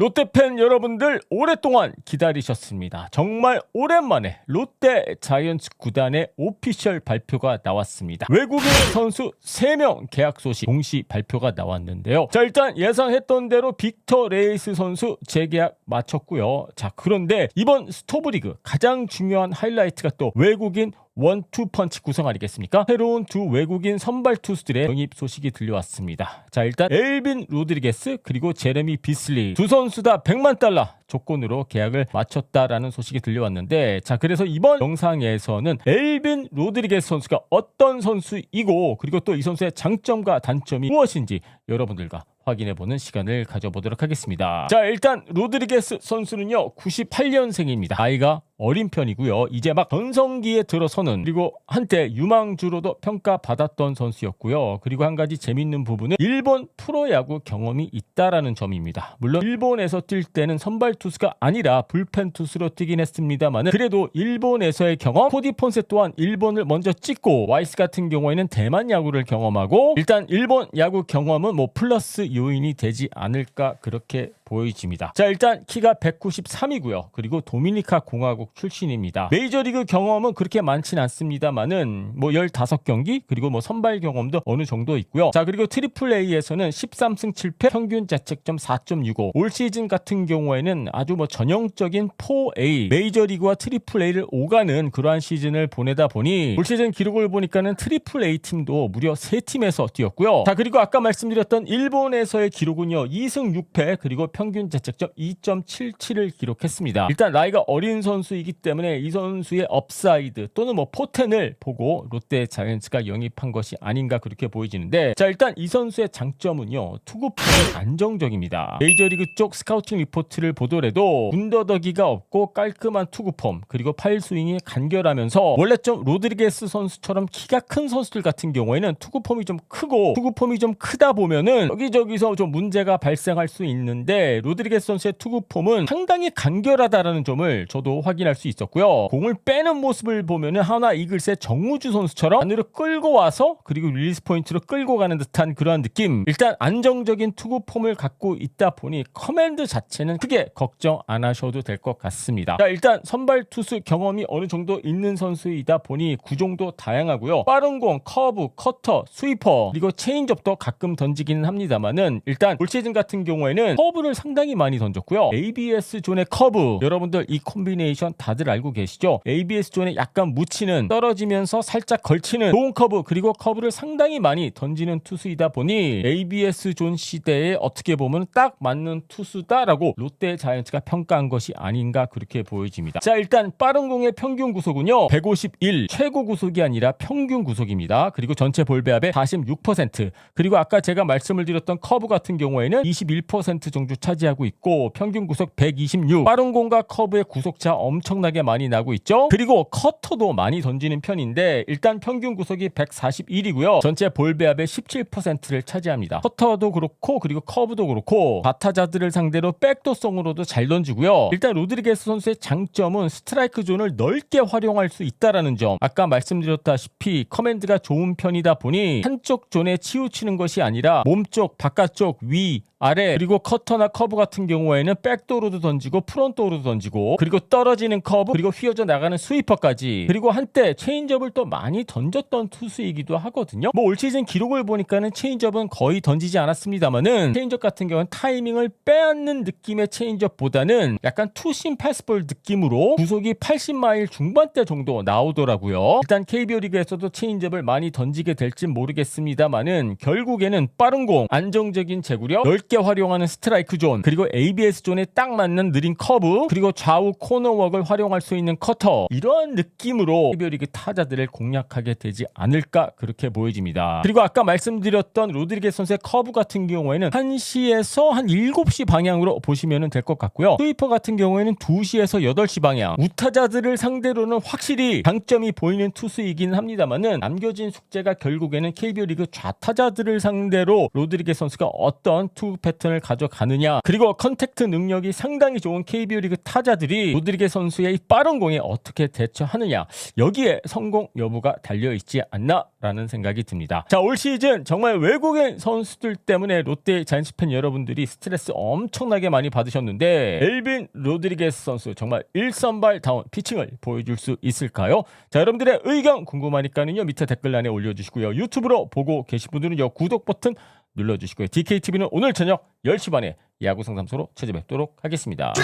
롯데 팬 여러분들 오랫동안 기다리셨습니다. 정말 오랜만에 롯데 자이언츠 구단의 오피셜 발표가 나왔습니다. 외국인 선수 3명 계약 소식 동시 발표가 나왔는데요. 자 일단 예상했던 대로 빅터 레이스 선수 재계약 마쳤고요. 자 그런데 이번 스토브리그 가장 중요한 하이라이트가 또 외국인 원투 펀치 구성 아니겠습니까? 새로운 두 외국인 선발 투수들의 영입 소식이 들려왔습니다. 자 일단 엘빈 로드리게스 그리고 제레미 비슬리 두 선수 다 100만 달러 조건으로 계약을 마쳤다라는 소식이 들려왔는데 자 그래서 이번 영상에서는 엘빈 로드리게스 선수가 어떤 선수이고 그리고 또 이 선수의 장점과 단점이 무엇인지 여러분들과 확인해보는 시간을 가져보도록 하겠습니다. 자 일단 로드리게스 선수는요 98년생입니다. 나이가 어린 편이고요. 이제 막 전성기에 들어서는 그리고 한때 유망주로도 평가받았던 선수였고요. 그리고 한 가지 재밌는 부분은 일본 프로야구 경험이 있다라는 점입니다. 물론 일본에서 뛸 때는 선발 투수가 아니라 불펜 투수로 뛰긴 했습니다만은 그래도 일본에서의 경험 코디 폰세 또한 일본을 먼저 찍고 와이스 같은 경우에는 대만 야구를 경험하고 일단 일본 야구 경험은 뭐 플러스 요인이 되지 않을까 그렇게 보여집니다. 자 일단 키가 193이고요. 그리고 도미니카 공화국 출신입니다. 메이저리그 경험은 그렇게 많진 않습니다만은 뭐 15경기 그리고 뭐 선발 경험도 어느 정도 있고요. 자 그리고 트리플 A에서는 13승 7패 평균 자책점 4.65. 올 시즌 같은 경우에는 아주 뭐 전형적인 4A 메이저리그와 트리플 A를 오가는 그러한 시즌을 보내다 보니 올 시즌 기록을 보니까는 트리플 A 팀도 무려 3팀에서 뛰었고요. 자 그리고 아까 말씀드렸던 일본에서의 기록은요 2승 6패 그리고 평균 자책점 2.77을 기록했습니다. 일단 나이가 어린 선수이기 때문에 이 선수의 업사이드 또는 뭐 포텐을 보고 롯데 자이언츠가 영입한 것이 아닌가 그렇게 보여지는데 자 일단 이 선수의 장점은요 투구폼이 안정적입니다. 메이저리그 쪽 스카우팅 리포트를 보더라도 군더더기가 없고 깔끔한 투구폼 그리고 팔 스윙이 간결하면서 원래 좀 로드리게스 선수처럼 키가 큰 선수들 같은 경우에는 투구폼이 좀 크고 투구폼이 좀 크다 보면은 여기저기서 좀 문제가 발생할 수 있는데 로드리게스 선수의 투구 폼은 상당히 간결하다라는 점을 저도 확인할 수 있었고요. 공을 빼는 모습을 보면은 하나 이글스의 정우주 선수처럼 안으로 끌고 와서 그리고 릴리스 포인트로 끌고 가는 듯한 그러한 느낌. 일단 안정적인 투구 폼을 갖고 있다 보니 커맨드 자체는 크게 걱정 안 하셔도 될 것 같습니다. 자, 일단 선발 투수 경험이 어느 정도 있는 선수이다 보니 구종도 다양하고요. 빠른 공, 커브, 커터, 스위퍼 그리고 체인지업도 가끔 던지기는 합니다만은 일단 올 시즌 같은 경우에는 커브를 상당히 많이 던졌고요. ABS 존의 커브 여러분들 이 콤비네이션 다들 알고 계시죠? ABS 존에 약간 묻히는 떨어지면서 살짝 걸치는 좋은 커브 그리고 커브를 상당히 많이 던지는 투수이다 보니 ABS 존 시대에 어떻게 보면 딱 맞는 투수다라고 롯데 자이언츠가 평가한 것이 아닌가 그렇게 보여집니다. 자 일단 빠른 공의 평균 구속은요 151 최고 구속이 아니라 평균 구속입니다. 그리고 전체 볼배합의 46% 그리고 아까 제가 말씀을 드렸던 커브 같은 경우에는 21% 정도 차 지하고 있고 평균 구속 126 빠른 공과 커브의 구속차 엄청나게 많이 나고 있죠. 그리고 커터도 많이 던지는 편인데 일단 평균 구속이 141이고요. 전체 볼 배합의 17%를 차지합니다. 커터도 그렇고 그리고 커브도 그렇고 바타자들을 상대로 백도성으로도 잘 던지고요. 일단 로드리게스 선수의 장점은 스트라이크 존을 넓게 활용할 수 있다라는 점. 아까 말씀드렸다시피 커맨드가 좋은 편이다 보니 한쪽 존에 치우치는 것이 아니라 몸쪽, 바깥쪽, 위, 아래 그리고 커터나 커브 같은 경우에는 백도로도 던지고 프론도로도 던지고 그리고 떨어지는 커브 그리고 휘어져 나가는 스위퍼까지 그리고 한때 체인지업을 또 많이 던졌던 투수이기도 하거든요. 뭐 올 시즌 기록을 보니까는 체인지업은 거의 던지지 않았습니다만은 체인지업 같은 경우는 타이밍을 빼앗는 느낌의 체인지업보다는 약간 투심 패스볼 느낌으로 구속이 80마일 중반대 정도 나오더라고요. 일단 KBO 리그에서도 체인지업을 많이 던지게 될진 모르겠습니다만은 결국에는 빠른 공, 안정적인 제구력, 넓게 활용하는 스트라이크 존, 그리고 ABS 존에 딱 맞는 느린 커브, 그리고 좌우 코너웍을 활용할 수 있는 커터 이러한 느낌으로 KBO 리그 타자들을 공략하게 되지 않을까 그렇게 보여집니다. 그리고 아까 말씀드렸던 로드리게스 선수의 커브 같은 경우에는 1시에서 한 7시 방향으로 보시면 될 것 같고요. 스위퍼 같은 경우에는 2시에서 8시 방향. 우타자들을 상대로는 확실히 장점이 보이는 투수이긴 합니다만은 남겨진 숙제가 결국에는 KBO 리그 좌타자들을 상대로 로드리게스 선수가 어떤 투구 패턴을 가져가느냐 있느냐 그리고 컨택트 능력이 상당히 좋은 KBO 리그 타자들이 로드리게 선수의 이 빠른 공에 어떻게 대처하느냐 여기에 성공 여부가 달려 있지 않나라는 생각이 듭니다. 자 올 시즌 정말 외국인 선수들 때문에 롯데 자이언츠 팬 여러분들이 스트레스 엄청나게 많이 받으셨는데 엘빈 로드리게스 선수 정말 일선발 다운 피칭을 보여줄 수 있을까요? 자 여러분들의 의견 궁금하니까는요 밑에 댓글란에 올려주시고요 유튜브로 보고 계신 분들은요 구독 버튼 눌러주시고요 DKTV는 오늘 저녁 10시 반에 야구 상담소로 찾아뵙도록 하겠습니다.